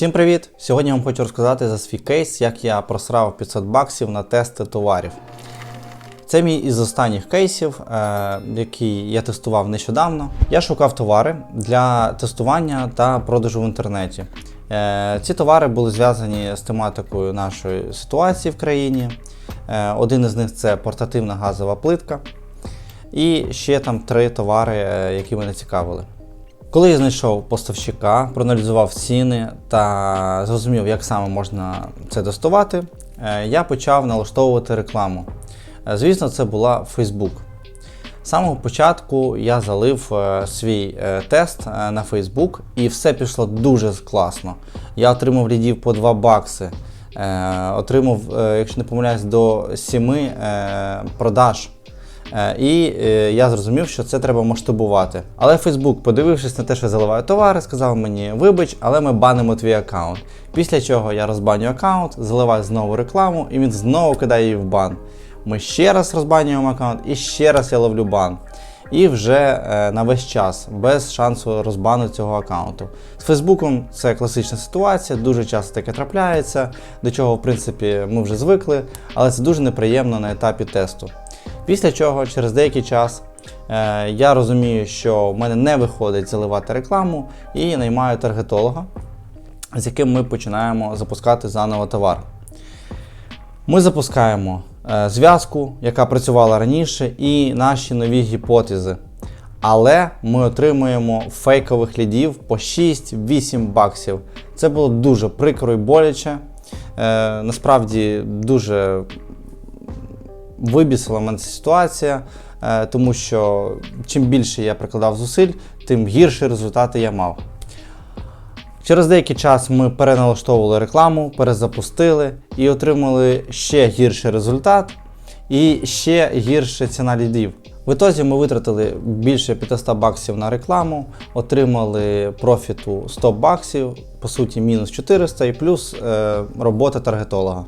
Всім привіт! Сьогодні я вам хочу розказати за свій кейс, як я просрав 500 баксів на тести товарів. Це мій із останніх кейсів, е, який я тестував нещодавно. Я шукав товари для тестування та продажу в інтернеті. Е, ці товари були зв'язані з тематикою нашої ситуації в країні. Е, один із них це портативна газова плитка. І ще там три товари, які мене цікавили. Коли я знайшов поставщика, проаналізував ціни та зрозумів, як саме можна це тестувати, е, я почав налаштовувати рекламу. Е, Звісно, це була Facebook. З самого початку я залив е, свій тест на Facebook і все пішло дуже класно. Я отримав лідів по 2 бакси, отримав, якщо не помиляюсь, до 7 е, продаж. Е, І е, я зрозумів, що це треба масштабувати. Але Facebook, подивившись на те, що я заливаю товари, сказав мені: вибач, але ми банимо твій аккаунт. Після чого я розбанюю аккаунт, заливаю знову рекламу, і він знову кидає її в бан. Ми ще раз розбанюємо аккаунт і ще раз я ловлю бан. І вже е, на весь час, без шансу розбану цього аккаунту. З Фейсбуком це класична ситуація, дуже часто таке трапляється, до чого, в принципі, ми вже звикли, але це дуже неприємно на етапі тесту. Після чого, через деякий час, е, я розумію, що в мене не виходить заливати рекламу і наймаю таргетолога, з яким ми починаємо запускати заново товар. Ми запускаємо е, зв'язку, яка працювала раніше, і наші нові гіпотези. Але ми отримуємо фейкових лідів по 6-8 баксів. Це було дуже прикро і боляче. Е, насправді дуже вибісила мене ситуація, е, тому що чим більше я прикладав зусиль, тим гірші результати я мав. Через деякий час ми переналаштовували рекламу, перезапустили і отримали ще гірший результат і ще гірша ціна лідів. В ітозі ми витратили більше 500 баксів на рекламу, отримали профіту 100 баксів, по суті, мінус 400 і плюс е, робота таргетолога.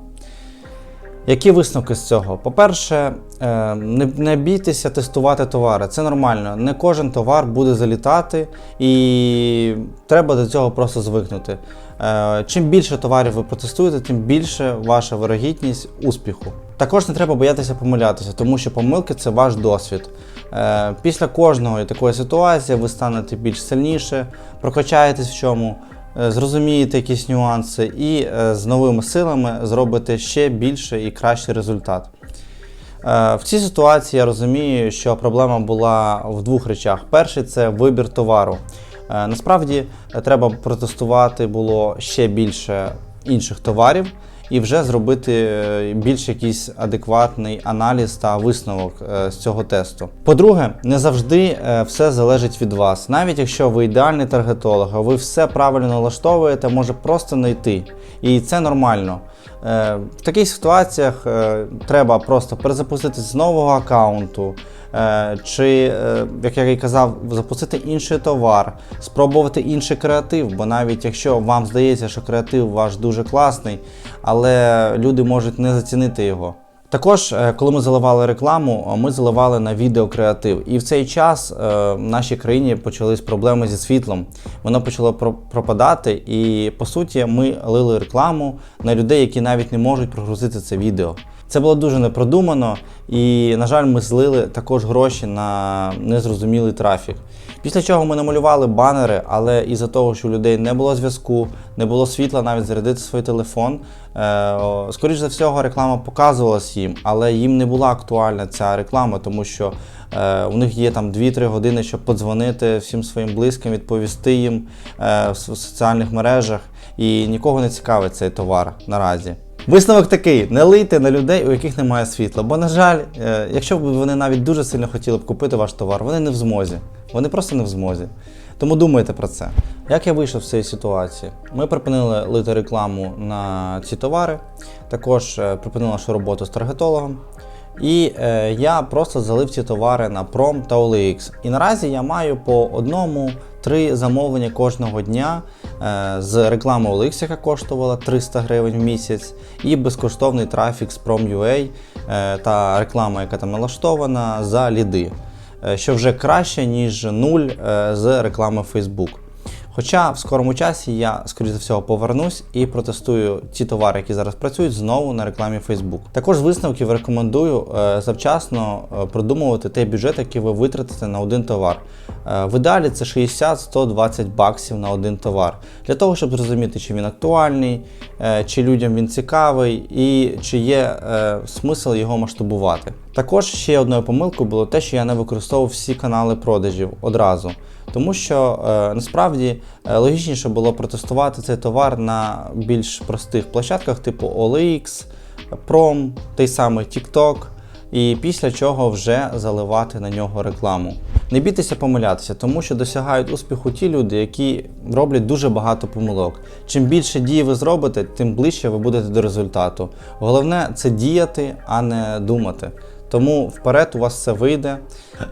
Які висновки з цього? По-перше, е, не, бійтеся тестувати товари. Це нормально. Не кожен товар буде залітати, і треба до цього просто звикнути. Е, Чим більше товарів ви протестуєте, тим більше ваша вирогідність успіху. Також не треба боятися помилятися, тому що помилки це ваш досвід. Е, Після кожної такої ситуації ви станете більш сильніше, прокачаєтесь в чому. Е, зрозумієте якісь нюанси і е, з новими силами зробите ще більше і кращий результат. Е, В цій ситуації я розумію, що проблема була в двох речах. Перший це вибір товару. Насправді треба протестувати було ще більше інших товарів і вже зробити е, більш якийсь адекватний аналіз та висновок е, з цього тесту. По-друге, не завжди е, все залежить від вас. Навіть якщо ви ідеальний таргетолог, ви все правильно налаштовуєте, може просто не йти. І це нормально. В таких ситуаціях треба просто перезапустити з нового аккаунту, чи, е, як я і казав, запустити інший товар, спробувати інший креатив, бо навіть якщо вам здається, що креатив ваш дуже класний, але люди можуть не зацінити його. Також, е, коли ми заливали рекламу, ми заливали на відеокреатив. І в цей час е, в нашій країні почались проблеми зі світлом. Воно почало пропадати, і по суті ми лили рекламу на людей, які навіть не можуть прогрузити це відео. Це було дуже непродумано, і, на жаль, ми злили також гроші на незрозумілий трафік. Після чого ми намалювали банери, але із-за того, що у людей не було зв'язку, не було світла навіть зарядити свій телефон. Е, о, скоріш за всього, реклама показувалась їм, але їм не була актуальна ця реклама, тому що е, у них є там 2-3 години, щоб подзвонити всім своїм близьким, відповісти їм е, в соціальних мережах, і нікого не цікавить цей товар наразі. Висновок такий: не лийте на людей, у яких немає світла. Бо, на жаль, е, якщо б вони навіть дуже сильно хотіли б купити ваш товар, вони не в змозі. Вони просто не в змозі. Тому думайте про це. Як я вийшов з цієї ситуації? Ми припинили лити рекламу на ці товари, також е, припинили нашу роботу з таргетологом. І е, я просто залив ці товари на Prom та OLX. І наразі я маю по одному три замовлення кожного дня е, з реклами OLX, яка коштувала 300 гривень в місяць, і безкоштовний трафік з Prom.ua е, та реклама, яка там налаштована за ліди, е, що вже краще, ніж нуль з реклами Facebook. Хоча в скорому часі я, скоріш за всього, повернусь і протестую ті товари, які зараз працюють, знову на рекламі Facebook. Також з висновків рекомендую е, завчасно е, продумувати той бюджет, який ви витратите на один товар. Е, В ідеалі це 60-120 баксів на один товар. Для того, щоб зрозуміти, чи він актуальний, чи людям він цікавий і чи є смисл його масштабувати. Також ще одною помилкою було те, що я не використовував всі канали продажів одразу. Тому що е, насправді е, логічніше було протестувати цей товар на більш простих площадках, типу OLX, Prom, той самий TikTok, і після чого вже заливати на нього рекламу. Не бійтеся помилятися, тому що досягають успіху ті люди, які роблять дуже багато помилок. Чим більше дій ви зробите, тим ближче ви будете до результату. Головне це діяти, а не думати. Тому вперед у вас все вийде.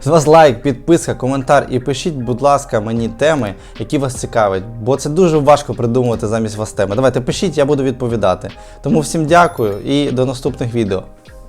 З вас лайк, підписка, коментар і пишіть, будь ласка, мені теми, які вас цікавлять, бо це дуже важко придумувати замість вас теми. Давайте пишіть, я буду відповідати. Тому всім дякую і до наступних відео.